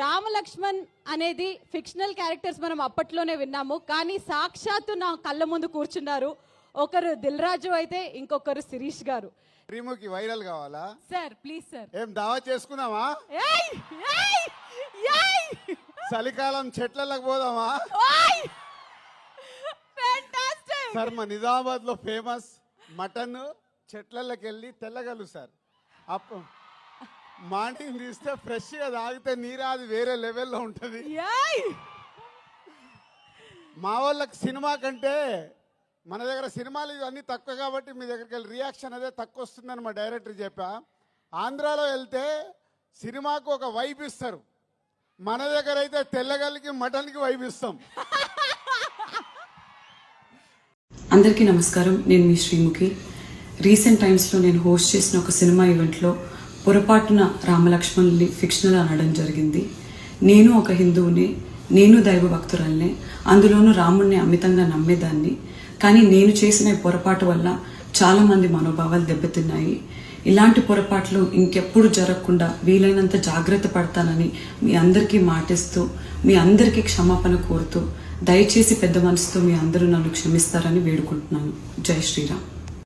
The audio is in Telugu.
రామలక్ష్మణ్ అనేది ఫిక్షనల్ క్యారెక్టర్స్ మనం అప్పట్లోనే విన్నాము. కానీ సాక్షాత్తు నా కళ్ళ ముందు కూర్చున్నారు ఒకరు దిల్ రాజు అయితే ఇంకొకరు శిరీష్ గారు. శ్రీముఖి వైరల్ కావాలా? సార్ ప్లీజ్ సార్ ఏం దావా ఏయ్ చలికాలం చెట్లకు పోదామా? సార్ మా నిజామాబాద్లో ఫేమస్ మటన్ చెట్లకి వెళ్ళి తెల్లగలు సార్. అప్పు మార్నింగ్ తీస్తే ఫ్రెష్గా తాగితే నీరు అది వేరే లెవెల్లో ఉంటుంది. ఏయ్! మా వాళ్ళకి సినిమా కంటే మన దగ్గర సినిమాలు ఇవన్నీ తక్కువ కాబట్టి మీ దగ్గరికి వెళ్ళి రియాక్షన్ అదే తక్కువ వస్తుందని మా డైరెక్టర్ చెప్పా. ఆంధ్రాలో వెళ్తే సినిమాకు ఒక వైబ్ ఇస్తారు. మన దగ్గర అయితే తెల్లగల్లికి మటన్కి వైబ్ ఇస్తాం. అందరికీ నమస్కారం. నేను మీ శ్రీముఖి. రీసెంట్ టైమ్స్లో నేను హోస్ట్ చేసిన ఒక సినిమా ఈవెంట్లో పొరపాటున రామలక్ష్మణుల్ని ఫిక్షనల్ అనడం జరిగింది. నేను ఒక హిందువుని నేను దైవ భక్తురాల్ని అందులోనూ రాముణ్ణి అమితంగా నమ్మేదాన్ని. కానీ నేను చేసిన పొరపాటు వల్ల చాలామంది మనోభావాలు దెబ్బతిన్నాయి. ఇలాంటి పొరపాట్లు ఇంకెప్పుడు జరగకుండా వీలైనంత జాగ్రత్త పడతానని మీ అందరికీ మాటిస్తూ మీ అందరికీ క్షమాపణ కోరుతూ దయచేసి పెద్ద మనసుతో మీ అందరూ నన్ను క్షమిస్తారని వేడుకుంటున్నాను. జై శ్రీరామ్.